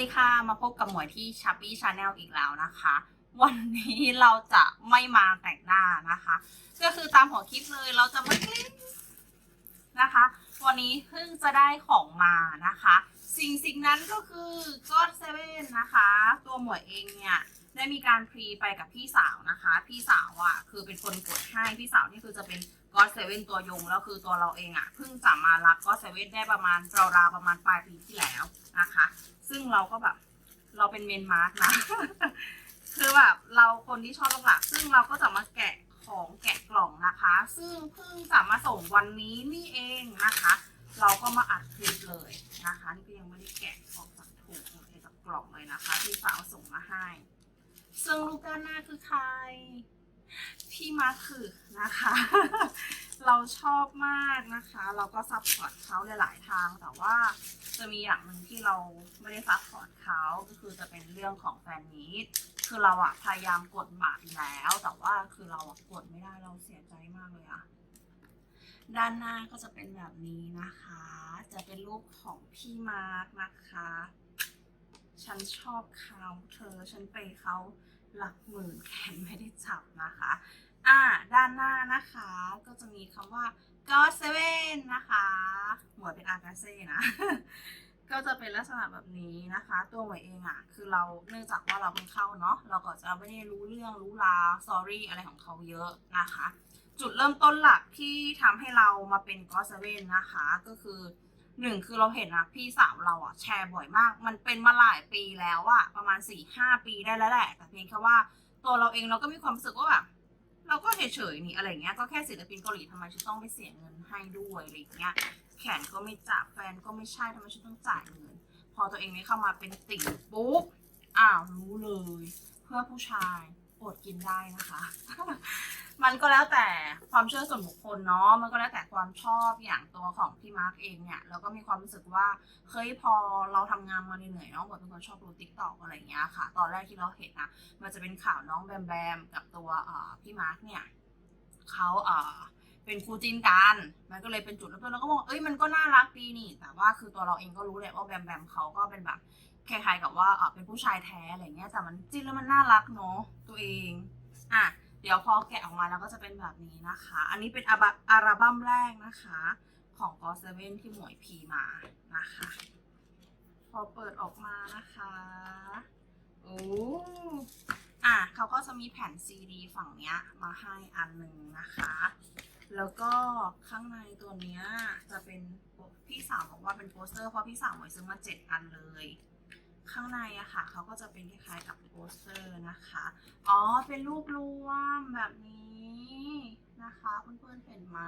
ดีค่ะมาพบกับหมวยที่ช h ปปี้ชาแนลอีกแล้วนะคะ วันนี้เราจะไม่มาแต่งหน้านะคะ ก็คือตามหัวคลิปเลยเราจะไม่คลิปนะคะ วันนี้เพิ่งจะได้ของมานะคะ สิ่งสิ่งนั้นก็คือก้อนเซเว่นนะคะ ตัวหมวยเองเนี่ย ได้มีการพรีไปกับพี่สาวนะคะ พี่สาวอะคือเป็นคนกดให้พี่สาวนี่คือจะเป็นก็เซเว่นตัวยงแล้วคือตัวเราเองอะเพิ่งจะมารับก็เซเว่นได้ประมาณราวๆประมาณปลายปีที่แล้วนะคะ ซึ่งเราก็แบบเราเป็นเมนมาร์กนะคือแบบเราคนที่ชอบหลักซึ่งเราก็จะมาแกะของแกะกล่องนะคะ ซึ่งเพิ่งจะมาส่งวันนี้นี่เองนะคะ เราก็มาอัดคลิปเลยนะคะนี่ก็ยังไม่ได้แกะออกจากถุงออกจากกล่องเลยนะคะ ที่สาวส่งมาให้ ซึ่งลูกด้านหน้าคือใคร พี่มาคือนะคะ เราชอบมากนะคะ เราก็ซัพพอร์ตเขาหลายๆทาง แต่ว่าจะมีอย่างหนึ่งที่เราไม่ได้ซัพพอร์ตเขาก็คือจะเป็นเรื่องของแฟนมีตคือเราอะพยายามกดบัตรแล้ว แต่ว่าคือเราอะกดไม่ได้เราเสียใจมากเลยอะด้านหน้าก็จะเป็นแบบนี้นะคะ จะเป็นรูปของพี่มาร์กนะคะ ฉันชอบเขาเธอ ฉันไปเขา หลักหมื่นแขนไม่ได้จับนะคะ อ่า ด้านหน้านะคะก็จะมีคำว่า God Seven นะคะหมวยเป็นอากาเซ่นะ ก็จะเป็นลักษณะแบบนี้นะคะ ตัวหมวยเองอะ่ะ คือเราเนื่องจากว่าเราเพิ่งเข้าเนาะเราก็จะไม่ได้รู้เรื่องรู้ราวสอรี่อะไรของเขาเยอะนะคะ จุดเริ่มต้นหลักที่ทำให้เรามาเป็น God Seven นะคะ ก็คือ หนึ่งคือเราเห็นนะพี่สาวเราอะแชร์บ่อยมาก มันเป็นมาหลายปีแล้วอะประมาณ4ี่ห้าปีได้แล้วแหละ แต่เพียงแค่ว่าตัวเราเองเราก็มีความรู้สึกว่าแบบเราก็เฉยๆนี่อะไรเงี้ยก็แค่ศิลปินเกาหลีทำไมฉันต้องไปเสียเงินให้ด้วยอะไรเงี้ยแขนก็ไม่จับแฟนก็ไม่ใช่ทำไมฉันต้องจ่ายเงิน พอตัวเองไม่เข้ามาเป็นติ่งปุ๊บอ้าวรู้เลย เพื่อผู้ชาย อดกินได้นะคะ มันก็แล้วแต่ความเชื่อส่วนบุคคลเนาะ มันก็แล้วแต่ความชอบอย่างตัวของพี่มาร์กเองเนี่ยเราก็มีความรู้สึกว่าเฮ้ยพอเราทำงานมาเหนื่อยๆเนาะเหมือนเป็นคนชอบดูติ๊กต็อกอะไรอย่างเงี้ยค่ะ ตอนแรกที่เราเห็นนะมันจะเป็นข่าวน้องแบมแบมกับตัวพี่มาร์กเนี่ยเขาเเป็นคู่จิ้นกัน มันก็เลยเป็นจุดเริ่มต้นแล้วก็มองเอ้ยมันก็น่ารักดีนี่ แต่ว่าคือตัวเราเองก็รู้แหละว่าแบมแบมเขาก็เป็นแบบ คล้ายๆกับว่าเออเป็นผู้ชายแท้อะไรเงี้ยแต่มันจิ้นแล้วมันน่ารักเนาะตัวเองอะเดี๋ยวพอแกะออกมาแล้วก็จะเป็นแบบนี้นะคะ อันนี้เป็นอัลบั้มอัลบั้มแรกนะคะ ของ g o เซเว่นที่หมวยพีมานะคะ พอเปิดออกมานะคะโอ้อะเขาก็จะมีแผ่นซีดีฝั่งเนี้ยมาให้อันหนึ่งนะคะ แล้วก็ข้างในตัวเนี้ยจะเป็นพี่สาวบอกว่าเป็นโปสเตอร์เพราะพี่สาวหมวยซื้อมาเจ็ดอันเลย ข้างในอะค่ะเขาก็จะเป็นคล้ายๆกับโปสเตอร์นะคะ อ๋อ เป็นรูปรวมแบบนี้นะคะเพื่อนๆเห็นไหม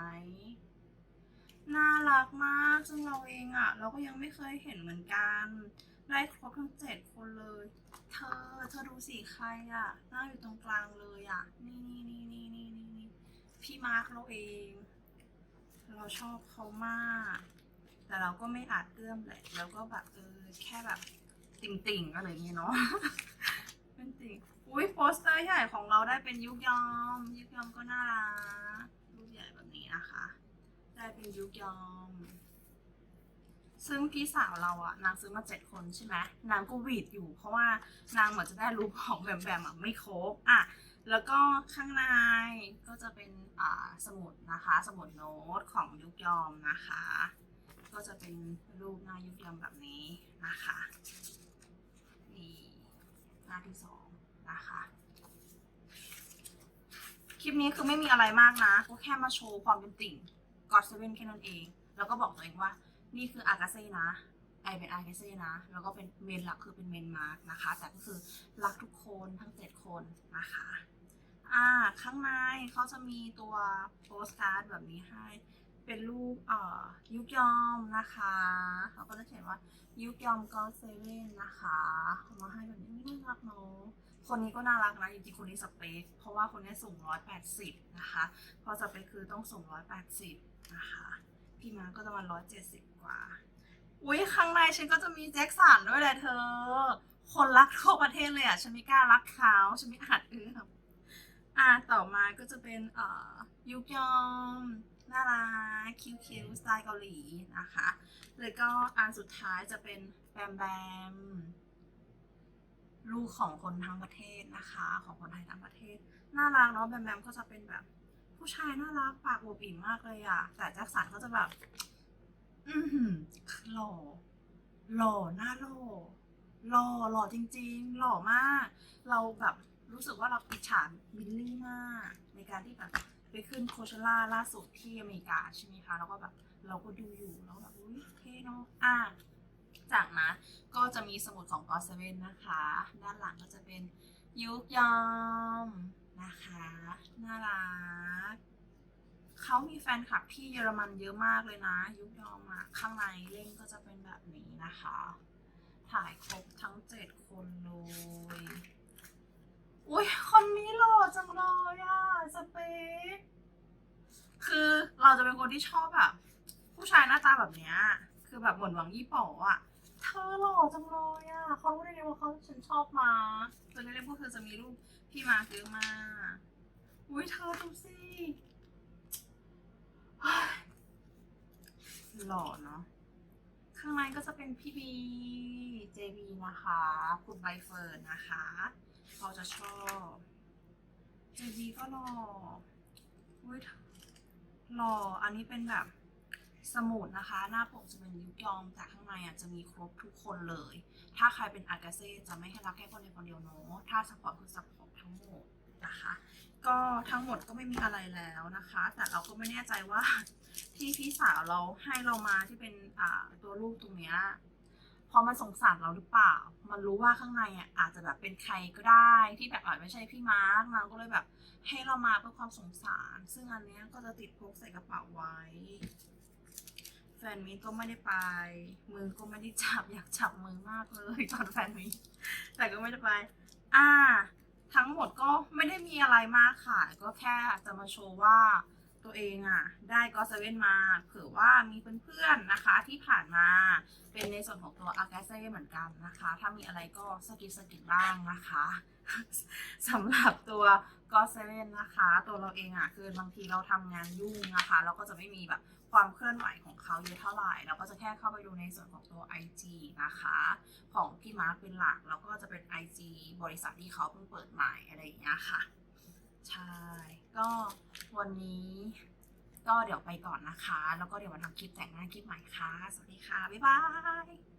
น่ารักมากซึ่งเราเองอะเราก็ยังไม่เคยเห็นเหมือนกันได้ครบทั้งเจ็ดคนเลย เธอ เธอดูสิใครอะนั่งอยู่ตรงกลางเลยอะนี่นี่นี่นี่นี่นี่นี่พี่มาร์คเราเอง เราชอบเขามาก แต่เราก็ไม่อาจเอื้อมแหละแล้วก็แบบเออแค่แบบ ติ่งๆอะไรอย่างเงี้ยเนาะเป็นติ่งอุ้ยโปสเตอร์ใหญ่ของเราได้เป็นยุกยอม ยุกยอมก็น่ารักรูปใหญ่แบบนี้นะคะ ได้เป็นยุกยอม ซึ่งพี่สาวเราอะนางซื้อมาเจ็ดคนใช่ไหมนางก็หวีดอยู่ เพราะว่านางเหมือนจะได้รูปของแบมแบมอะไม่ครบอะแล้วก็ข้างในก็จะเป็นอ่าสมุดนะคะ สมุดโน้ตของยุกยอมนะคะ ก็จะเป็นรูปหน้ายุกยอมแบบนี้นะคะ หน้าที่สองนะคะคลิปนี้คือไม่มีอะไรมากนะก็แค่มาโชว์ความเป็นติ่งกอดเซเว่นแค่นั้นเอง แล้วก็บอกตัวเองว่า นี่คืออากาเซ่นะ ไอเป็นอากาเซ่นะ แล้วก็เป็นเมนหลักคือเป็นเมนมาร์กนะคะ แต่ก็คือรักทุกคนทั้งเจ็ดคนนะคะ อ่า ข้างในเขาจะมีตัวโปสการ์ดแบบนี้ให้ เป็นรูปเอ่อยุกยอมนะคะเขาก็จะเขียนว่ายุกยอมก็เซเว่นนะคะเอามาให้แบบนี้น่ารักเนาะคนนี้ก็น่ารักนะจริงๆคนนี้สเปคเพราะว่าคนนี้สูง180 นะคะพอสเปคคือต้องสูง180 นะคะ พี่มาก็จะมา170 กว่า อุ้ยข้างในฉันก็จะมีแจ็คสันด้วยแหละเธอ คนรักทั่วประเทศเลยอะ ฉันไม่กล้ารักเขาฉันไม่อาจเอื้อม อ่าต่อมาก็จะเป็นเอ่อยุกยอมน่ารักคิวคิวสไตล์เกาหลีนะคะ แล้วก็อันสุดท้ายจะเป็นแบมแบมลูกของคนทั้งประเทศนะคะ ของคนไทยทั้งประเทศ น่ารักเนาะแบมแบมก็จะเป็นแบบ ผู้ชายน่ารักปากอวบอิ่มมากเลยอะแต่แจ็คสันก็จะแบบ อือหือหล่อหล่อหน้าหล่อหล่อหล่อจริง ๆ หล่อมาก เราแบบ รู้สึกว่าเราอิจฉาบิลลี่มากในการที่แบบไปขึ้นโคเชล่าล่าสุดที่อเมริกาใช่ไหมคะ แล้วก็แบบเราก็ดูอยู่แล้วแบบอุ้ยเท่เนาะอะจากนั้นก็จะมีสมุดของกอเซเว่นนะคะ ด้านหลังก็จะเป็นยุกยอมนะคะ น่ารักเขามีแฟนคลับที่เยอรมันเยอะมากเลยนะ ยุคยอมอะข้างในเล่มก็จะเป็นแบบนี้นะคะ ถ่ายครบทั้งเจ็ดคนเลย อุ้ยคนนี้หล่อจังเลยอะสเปคคือเราจะเป็นคนที่ชอบแบบผู้ชายหน้าตาแบบเนี้ยคือแบบเหมือนหวังยี่ป๋ออะ เธอหล่อจังเลยอะเขารู้ได้ไงว่าเขาฉันชอบมาจนในเล่มพวกเธอจะมีรูปพี่มาเยอะมาอุ้ยเธอดูสิหล่อเนาะข้างในก็จะเป็นพี่บีเจบีนะคะ คุณใบเฟิร์นนะคะ เราจะชอบเจบีก็หล่ออุ้ยหล่ออันนี้เป็นแบบสมุดนะคะ หน้าปกจะเป็นยุกยอมแต่ข้างในอะจะมีครบทุกคนเลย ถ้าใครเป็นอากาเซ่จะไม่ให้รักแค่คนเดียวคนเดียวเนาะถ้าสปอร์ตคือสปอร์ตทั้งหมดนะคะ ก็ทั้งหมดก็ไม่มีอะไรแล้วนะคะ แต่เราก็ไม่แน่ใจว่าที่พี่สาวเราให้เรามาที่เป็นอ่าตัวรูปตรงเนี้ย พราะมันสงสารเราหรือเปล่า มันรู้ว่าข้างในอะอาจจะแบบเป็นใครก็ได้ที่แบบอาจไม่ใช่พี่มาร์คมาก็เลยแบบ ให้เรามาเพื่อความสงสาร ซึ่งอันเนี้ยก็จะติดพกใส่กระเป๋าไว้ แฟนมีก็ไม่ได้ไป มือก็ไม่ได้จับอยากจับมือมากเลยตอนแฟนมีแต่ก็ไม่ได้ไป อ่า ทั้งหมดก็ไม่ได้มีอะไรมากค่ะ ก็แค่จะมาโชว์ว่า ตัวเองอะได้ก็เซเว่นมาเผื่อว่ามีเพื่อนๆนะคะที่ผ่านมาเป็นในส่วนของตัวอาแกาเซ่เหมือนกันนะคะ ถ้ามีอะไรก็สกิดสกิดบ้างนะคะสำหรับตัวก็เซเว่นนะคะ ตัวเราเองอะคือบางทีเราทำงานยุ่งนะคะ เราก็จะไม่มีแบบความเคลื่อนไหวของเขาเยอะเท่าไหร่ เราก็จะแค่เข้าไปดูในส่วนของตัว IG นะคะ ของพี่มาร์คเป็นหลัก แล้วก็จะเป็น IG บริษัทที่เขาเพิ่งเปิดใหม่อะไรอย่างเงี้ยค่ะ ใช่ ก็ วันนี้ ก็เดี๋ยวไปก่อนนะคะ แล้วก็เดี๋ยวมาทำคลิปแต่งหน้าคลิปใหม่ค่ะ สวัสดีค่ะ บ๊ายบาย